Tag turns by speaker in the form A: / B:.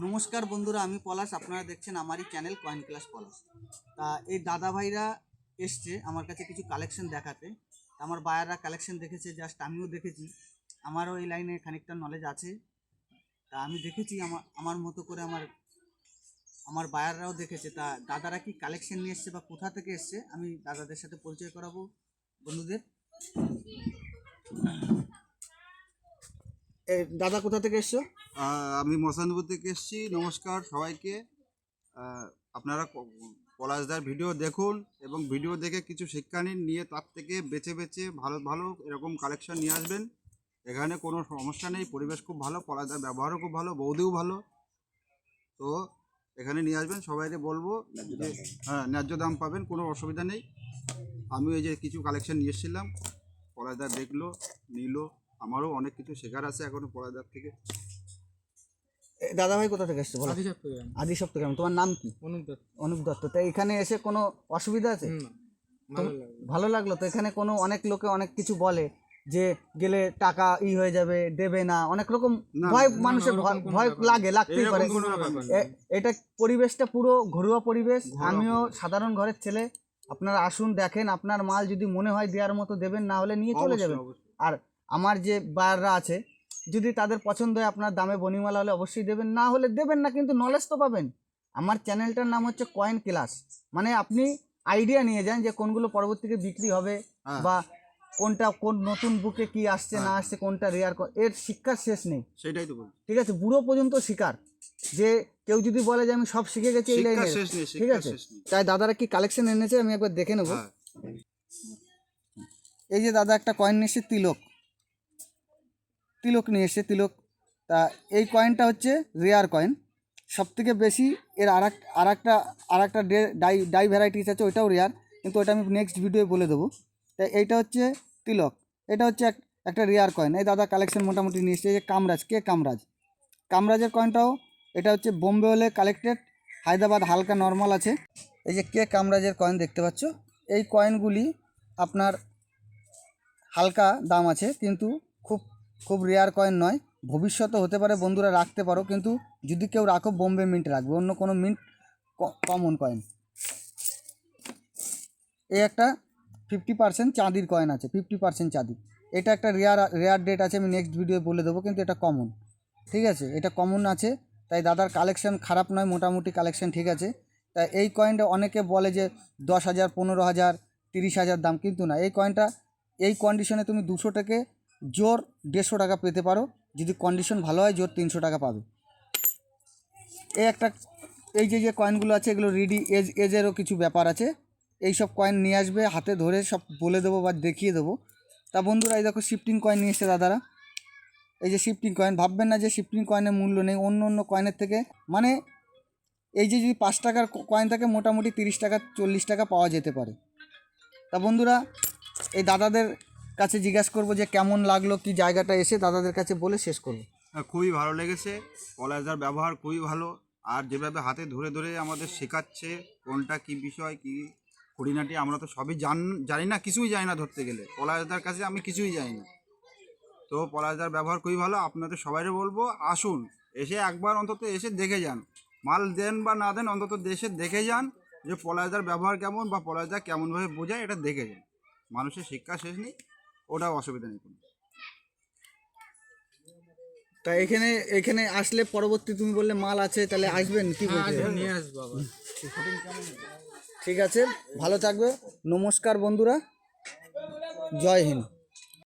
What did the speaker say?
A: নমস্কার বন্ধুরা, আমি পলাশ। আপনারা দেখছেন আমারই চ্যানেল কয়েন ক্লাস পলাশ। তা, এই দাদা ভাইরা এসছে আমার কাছে কিছু কালেকশন দেখাতে। আমার বায়াররা কালেকশন দেখেছে জাস্ট আমিও দেখেছি। আমারও এই লাইনে খানিকটা নলেজ আছে। তা, আমি দেখেছি আমার আমার মতো করে আমার আমার বায়াররাও দেখেছে। তা, দাদারা কি কালেকশন নিয়ে এসছে বা কোথা থেকে এসছে, আমি দাদাদের সাথে পরিচয় করাবো বন্ধুদের। দাদা কোথা থেকে এসছো?
B: আমি মসানপুর থেকে এসেছি নমস্কার সবাইকে। আপনারা পলাশদার ভিডিও দেখুন এবং ভিডিও দেখে কিছু শিক্ষা নিন নিয়ে তার থেকে বেছে বেছে ভালো ভালো এরকম কালেকশন নিয়ে আসবেন। এখানে কোনো সমস্যা নেই পরিবেশ খুব ভালো পলাশদার ব্যবহারও খুব ভালো বৌদিও ভালো। তো এখানে নিয়ে আসবেন সবাইকে বলব যে হ্যাঁ ন্যায্য দাম পাবেন কোনো অসুবিধা নেই। আমি ওই যে কিছু কালেকশন নিয়ে এসেছিলাম পলাশদার দেখল নিল আমারও অনেক কিছু শেখার আছে এখনও পলাশদার থেকে।
A: এ, দাদা ভাই কোথা থেকে এসছো বলো?
C: আদি
A: সপ্তগ্রাম তোমার নাম কি?
C: অনুপ দত্ত।
A: অনুপ দত্ত। তো এখানে এসে কোনো অসুবিধা আছে?
C: ভালো
A: লাগল। তো এখানে কোনো অনেক লোকে অনেক কিছু বলে যে গেলে টাকা ই হয়ে যাবে দেবে না। অনেক রকম ভয় মানুষের ভয় ভয় লাগে লাগতেই পারে। এটা পরিবেশটা পুরো ঘরোয়া পরিবেশ। আমিও সাধারণ ঘরের ছেলে। আপনারা আসুন দেখেন। আপনার মাল যদি মনে হয় দেওয়ার মতো দেবেন না হলে নিয়ে চলে যাবেন। আর আমার যে বায়াররা আছে যদি তাদের পছন্দ হয় আপনার দামে বনিমালা হলে অবশ্যই দেবেন না হলে দেবেন না কিন্তু নলেজ তো পাবেন। আমার চ্যানেলটার নাম হচ্ছে কয়েন ক্লাস মানে আপনি আইডিয়া নিয়ে যান যে কোনগুলো পরবর্তীতে বিক্রি হবে
B: হ্যাঁ।
A: বা কোনটা কোন নতুন বুকে কি আসছে না আসছে কোনটা রেয়ার এর শিক্ষার শেষ নেই।
B: সেটাই তো
A: ঠিক আছে? বুড়ো পর্যন্ত শিকার। যে কেউ যদি বলে যে আমি সব শিখে গেছি এই লাইনে ঠিক আছে? তাই দাদারা কি কালেকশন এনেছে? আমি একবার দেখে নেব।
B: হ্যাঁ।
A: এই যে দাদা একটা কয়েন নিয়ে এসছে তিলক। তিলক নিয়ে এসছে, তিলক। তা এই কয়েনটা হচ্ছে রেয়ার কয়েন সব থেকে বেশি এর আর এক আর একটা আর একটা ডাই ডাই ভ্যারাইটিস আছে, ওইটাও রেয়ার কিন্তু ওটা আমি নেক্সট ভিডিও বলে দেবো। তা এইটা হচ্ছে তিলক। এটা হচ্ছে এক, একটা রেয়ার কয়েন এই দাদা কালেকশন মোটামুটি নিয়ে এসছে যে কামরাজ, কে কামরাজ? কামরাজের কয়েনটাও এটা হচ্ছে বোম্বে হলে কালেক্টেড হায়দ্রাবাদ হালকা নর্মাল আছে। এই যে কে কামরাজের কয়েন দেখতে পাচ্ছ? এই কয়েনগুলি আপনার হালকা দাম আছে, কিন্তু খুব রেয়ার কয়েন নয়। ভবিষ্যতে হতে পারে বন্ধুরা রাখতে পারো, কিন্তু যদি কেউ রাখো, বোম্বে মিন্ট রাখবে। অন্য কোনো মিন্ট কমন কয়েন এই একটা ফিফটি পার্সেন্ট চাঁদির কয়েন আছে ফিফটি পার্সেন্ট চাঁদি। এটা একটা রেয়ার রেয়ার ডেট আছে, আমি নেক্সট ভিডিও বলে দেবো, কিন্তু এটা কমন ঠিক আছে? এটা কমন আছে, তাই দাদার কালেকশন খারাপ নয়, মোটামুটি কালেকশন ঠিক আছে। তাই এই কয়েনটা অনেকে বলে যে দশ হাজার, পনেরো হাজার, তিরিশ হাজার দাম, কিন্তু না। এই কয়েনটা এই কন্ডিশনে তুমি দুশো থেকে জোর দেড়শো টাকা পেতে পারো। যদি কন্ডিশন ভালো হয়, জোর তিনশো টাকা পাবে। এই একটা, এই যে যে কয়েনগুলো আছে, এগুলো রিডি এজ এজেরও কিছু ব্যাপার আছে। এই সব কয়েন নিয়ে আসবে, হাতে ধরে সব বলে দেবো বা দেখিয়ে দেবো। তা বন্ধুরা, এই দেখো শিফটিং কয়েন নিয়ে এসছে দাদারা। এই যে শিফটিং কয়েন ভাববেন না যে শিফটিং কয়েনের মূল্য নেই। অন্য অন্য কয়েনের থেকে মানে এই যে যদি পাঁচ টাকার কয়েন থাকে, মোটামুটি তিরিশ টাকা, চল্লিশ টাকা পাওয়া যেতে পারে। তা বন্ধুরা, এই দাদাদের কাছে জিজ্ঞাসা করব যে কেমন লাগল কি জায়গাটা এসে দাদাদের কাছে বলে শেষ করব।
B: হ্যাঁ, খুবই ভালো লেগেছে। পলাশদার ব্যবহার খুবই ভালো। আর যেভাবে হাতে ধরে ধরে আমাদের শেখাচ্ছে কোনটা কি বিষয় কি খুঁড়িনাটি আমরা তো সবই জান জানি না কিছুই জানি না ধরতে গেলে। পলাশদার কাছে আমি কিছুই জানি না। তো পলাশদার ব্যবহার খুবই ভালো আপনাদের সবাইকে বলব আসুন এসে একবার অন্তত এসে দেখে যান। মাল দেন বা না দেন অন্তত দেশে দেখে যান যে পলাশদার ব্যবহার কেমন বা পলাশদা কেমনভাবে বোঝায় এটা দেখে যান। মানুষের শিক্ষা শেষ নেই। ওটাও অসুবিধা নেই কোনো।
A: তা এখানে এখানে আসলে পরবর্তী তুমি বললে মাল আছে তাহলে আসবেন? কি
C: হ্যাঁ নিয়ে আসব আবার।
A: ঠিক আছে ভালো থাকবে। নমস্কার বন্ধুরা। জয় হিন্দ।